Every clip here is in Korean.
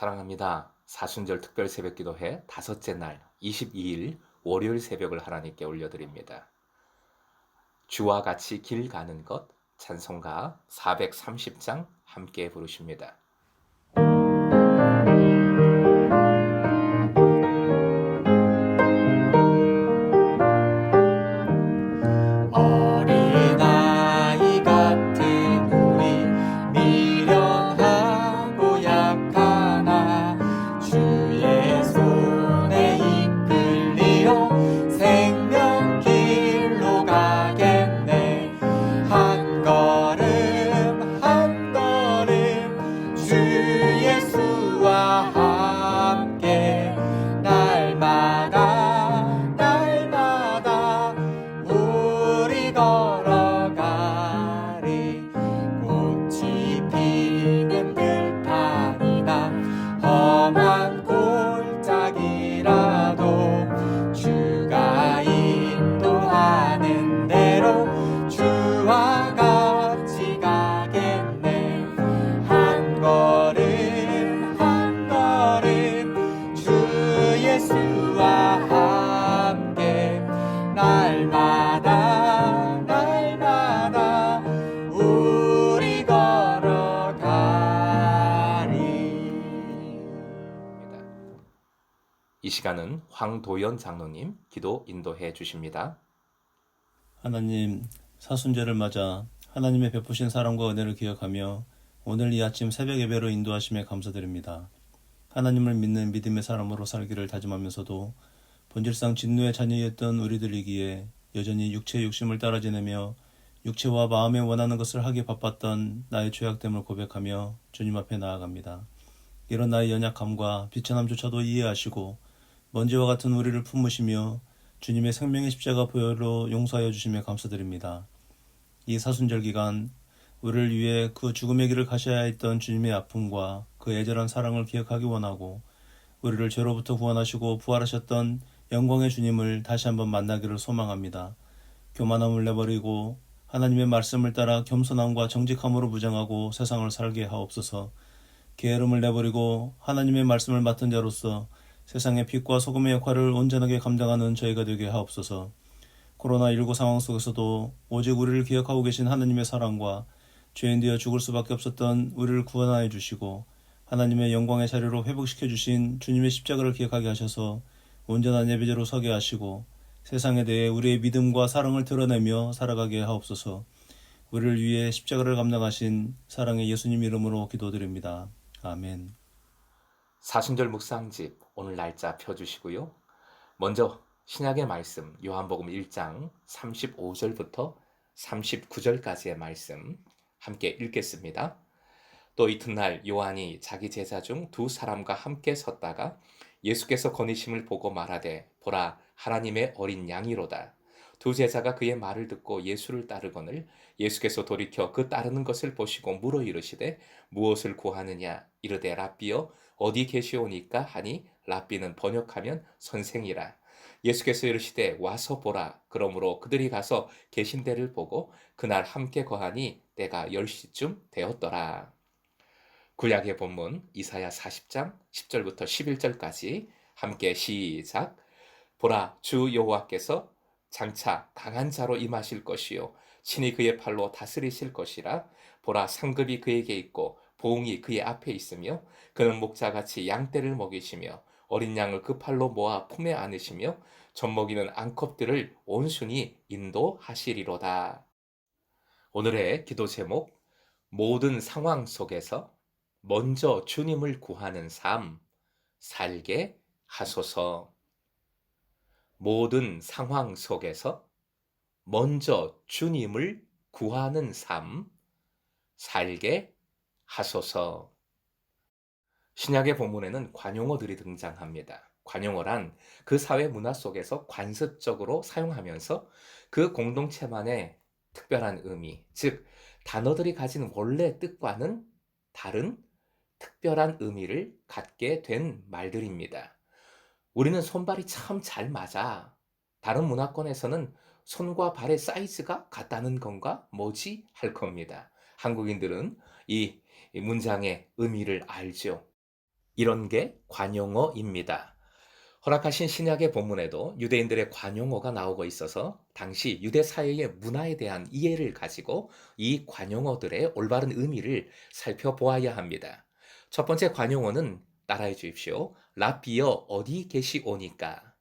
사랑합니다. 사순절 특별 새벽 기도회 다섯째 날 22일 월요일 새벽을 하나님께 올려드립니다. 주와 같이 길 가는 것 찬송가 430장 함께 부르십니다. 이 시간은 황도연 장로님 기도 인도해 주십니다. 하나님, 사순절을 맞아 하나님의 베푸신 사랑과 은혜를 기억하며 오늘 이 아침 새벽 예배로 인도하심에 감사드립니다. 하나님을 믿는 믿음의 사람으로 살기를 다짐하면서도 본질상 진노의 자녀였던 우리들이기에 여전히 육체의 욕심을 따라 지내며 육체와 마음에 원하는 것을 하기 바빴던 나의 죄악됨을 고백하며 주님 앞에 나아갑니다. 이런 나의 연약함과 비천함조차도 이해하시고 먼지와 같은 우리를 품으시며 주님의 생명의 십자가 보혈로 용서하여 주심에 감사드립니다. 이 사순절 기간 우리를 위해 그 죽음의 길을 가셔야 했던 주님의 아픔과 그 애절한 사랑을 기억하기 원하고 우리를 죄로부터 구원하시고 부활하셨던 영광의 주님을 다시 한번 만나기를 소망합니다. 교만함을 내버리고 하나님의 말씀을 따라 겸손함과 정직함으로 무장하고 세상을 살게 하옵소서. 게으름을 내버리고 하나님의 말씀을 맡은 자로서 세상의 빛과 소금의 역할을 온전하게 감당하는 저희가 되게 하옵소서. 코로나19 상황 속에서도 오직 우리를 기억하고 계신 하나님의 사랑과 죄인 되어 죽을 수밖에 없었던 우리를 구원하여 주시고 하나님의 영광의 자리로 회복시켜 주신 주님의 십자가를 기억하게 하셔서 온전한 예배자로 서게 하시고 세상에 대해 우리의 믿음과 사랑을 드러내며 살아가게 하옵소서. 우리를 위해 십자가를 감당하신 사랑의 예수님 이름으로 기도드립니다. 아멘. 사순절 묵상집 오늘 날짜 펴주시고요. 먼저 신약의 말씀 요한복음 1장 35절부터 39절까지의 말씀 함께 읽겠습니다. 또 이튿날 요한이 자기 제자 중 두 사람과 함께 섰다가 예수께서 거니심을 보고 말하되 보라 하나님의 어린 양이로다. 두 제자가 그의 말을 듣고 예수를 따르거늘 예수께서 돌이켜 그 따르는 것을 보시고 물어 이르시되 무엇을 구하느냐 이르되 랍비여 어디 계시오니까 하니 랍비는 번역하면 선생이라. 예수께서 이르시되 와서 보라. 그러므로 그들이 가서 계신 데를 보고 그날 함께 거하니 때가 10시쯤 되었더라. 구약의 본문 이사야 40장 10절부터 11절까지 함께 시작. 보라 주 여호와께서 장차 강한 자로 임하실 것이요. 친히 그의 팔로 다스리실 것이라. 보라 상급이 그에게 있고 보응이 그의 앞에 있으며 그는 목자같이 양떼를 먹이시며 어린 양을 그 팔로 모아 품에 안으시며 젖먹이는 앙컵들을 온순히 인도하시리로다. 오늘의 기도 제목 모든 상황 속에서 먼저 주님을 구하는 삶 살게 하소서. 모든 상황 속에서 먼저 주님을 구하는 삶 살게 하소서. 신약의 본문에는 관용어들이 등장합니다. 관용어란 그 사회 문화 속에서 관습적으로 사용하면서 그 공동체만의 특별한 의미, 즉 단어들이 가진 원래 뜻과는 다른 특별한 의미를 갖게 된 말들입니다. 우리는 손발이 참 잘 맞아. 다른 문화권에서는 손과 발의 사이즈가 같다는 건가? 뭐지? 할 겁니다. 한국인들은 이 문장의 의미를 알죠. 이런 게 관용어입니다. 허락하신 신약의 본문에도 유대인들의 관용어가 나오고 있어서 당시 유대 사회의 문화에 대한 이해를 가지고 이 관용어들의 올바른 의미를 살펴보아야 합니다. 첫 번째 관용어는 따라해 주십시오. 라비어 어디 계시오니까.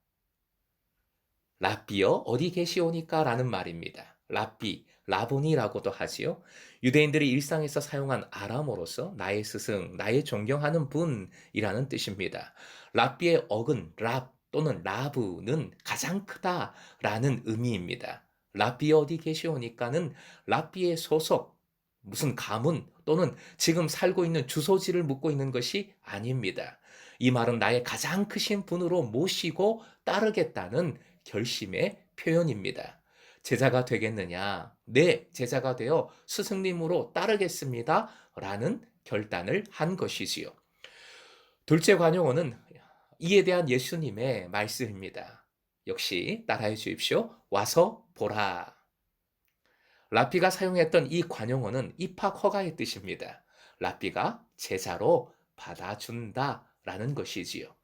라비어 어디 계시오니까 라는 말입니다. 라비, 라보니라고도 하지요. 유대인들이 일상에서 사용한 아람어로서 나의 스승, 나의 존경하는 분이라는 뜻입니다. 라비의 어근, 랍 또는 라브는 가장 크다라는 의미입니다. 라비 어디 계시오니까는 라비의 소속, 무슨 가문 또는 지금 살고 있는 주소지를 묻고 있는 것이 아닙니다. 이 말은 나의 가장 크신 분으로 모시고 따르겠다는 결심의 표현입니다. 제자가 되겠느냐? 네, 제자가 되어 스승님으로 따르겠습니다. 라는 결단을 한 것이지요. 둘째 관용어는 이에 대한 예수님의 말씀입니다. 역시 따라해 주십시오. 와서 보라. 라피가 사용했던 이 관용어는 입학 허가의 뜻입니다. 라피가 제자로 받아준다 라는 것이지요.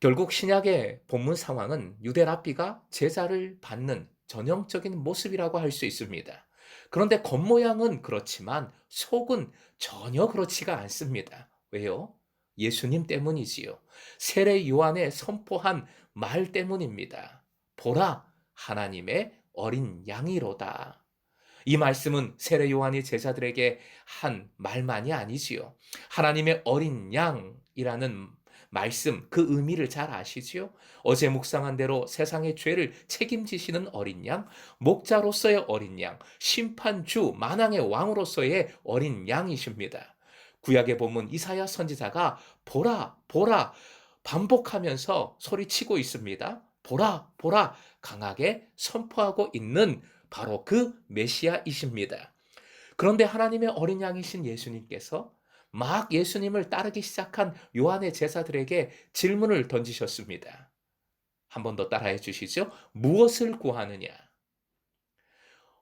결국 신약의 본문 상황은 유대 라피가 제자를 받는 전형적인 모습이라고 할 수 있습니다. 그런데 겉모양은 그렇지만 속은 전혀 그렇지가 않습니다. 왜요? 예수님 때문이지요. 세례 요한의 선포한 말 때문입니다. 보라, 하나님의 어린 양이로다. 이 말씀은 세례 요한이 제자들에게 한 말만이 아니지요. 하나님의 어린 양이라는 말씀, 그 의미를 잘 아시지요? 어제 묵상한 대로 세상의 죄를 책임지시는 어린 양, 목자로서의 어린 양, 심판주, 만왕의 왕으로서의 어린 양이십니다. 구약의 본문 이사야 선지자가 보라, 보라 반복하면서 소리치고 있습니다. 보라, 보라 강하게 선포하고 있는 바로 그 메시아이십니다. 그런데 하나님의 어린 양이신 예수님께서 막 예수님을 따르기 시작한 요한의 제자들에게 질문을 던지셨습니다. 한 번 더 따라해 주시죠. 무엇을 구하느냐?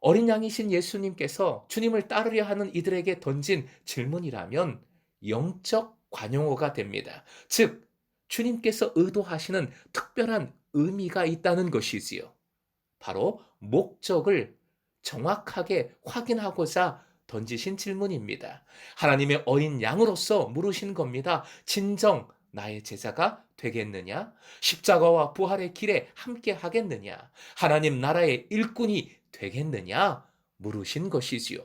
어린 양이신 예수님께서 주님을 따르려 하는 이들에게 던진 질문이라면 영적 관용어가 됩니다. 즉, 주님께서 의도하시는 특별한 의미가 있다는 것이지요. 바로 목적을 정확하게 확인하고자 던지신 질문입니다. 하나님의 어린 양으로서 물으신 겁니다. 진정 나의 제자가 되겠느냐? 십자가와 부활의 길에 함께 하겠느냐? 하나님 나라의 일꾼이 되겠느냐? 물으신 것이지요.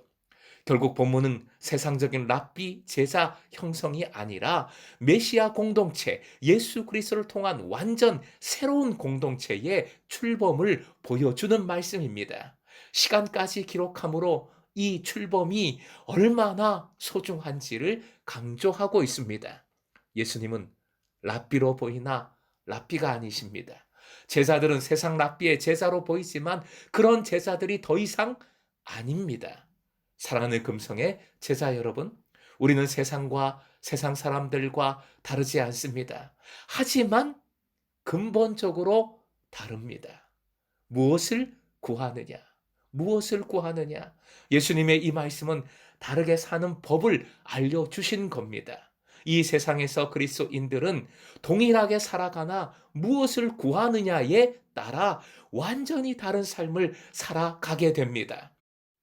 결국 본문은 세상적인 랍비 제자 형성이 아니라 메시아 공동체, 예수 그리스도를 통한 완전 새로운 공동체의 출범을 보여주는 말씀입니다. 시간까지 기록함으로 이 출범이 얼마나 소중한지를 강조하고 있습니다. 예수님은 랍비로 보이나 랍비가 아니십니다. 제자들은 세상 랍비의 제자로 보이지만 그런 제자들이 더 이상 아닙니다. 사랑하는 금성의 제자 여러분, 우리는 세상과 세상 사람들과 다르지 않습니다. 하지만 근본적으로 다릅니다. 무엇을 구하느냐? 무엇을 구하느냐? 예수님의 이 말씀은 다르게 사는 법을 알려주신 겁니다. 이 세상에서 그리스도인들은 동일하게 살아가나 무엇을 구하느냐에 따라 완전히 다른 삶을 살아가게 됩니다.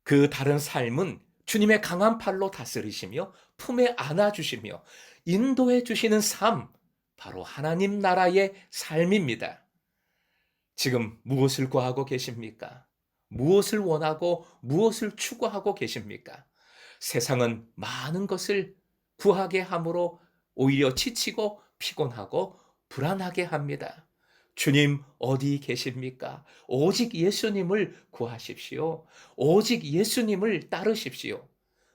그 다른 삶은 주님의 강한 팔로 다스리시며 품에 안아주시며 인도해 주시는 삶, 바로 하나님 나라의 삶입니다. 지금 무엇을 구하고 계십니까? 무엇을 원하고 무엇을 추구하고 계십니까? 세상은 많은 것을 구하게 함으로 오히려 지치고 피곤하고 불안하게 합니다. 주님 어디 계십니까? 오직 예수님을 구하십시오. 오직 예수님을 따르십시오.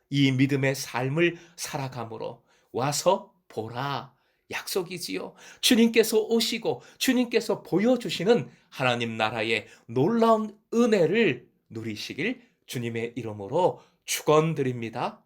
이 믿음의 삶을 살아감으로 와서 보라 약속이지요. 주님께서 오시고 주님께서 보여주시는 하나님 나라의 놀라운 은혜를 누리시길 주님의 이름으로 축원드립니다.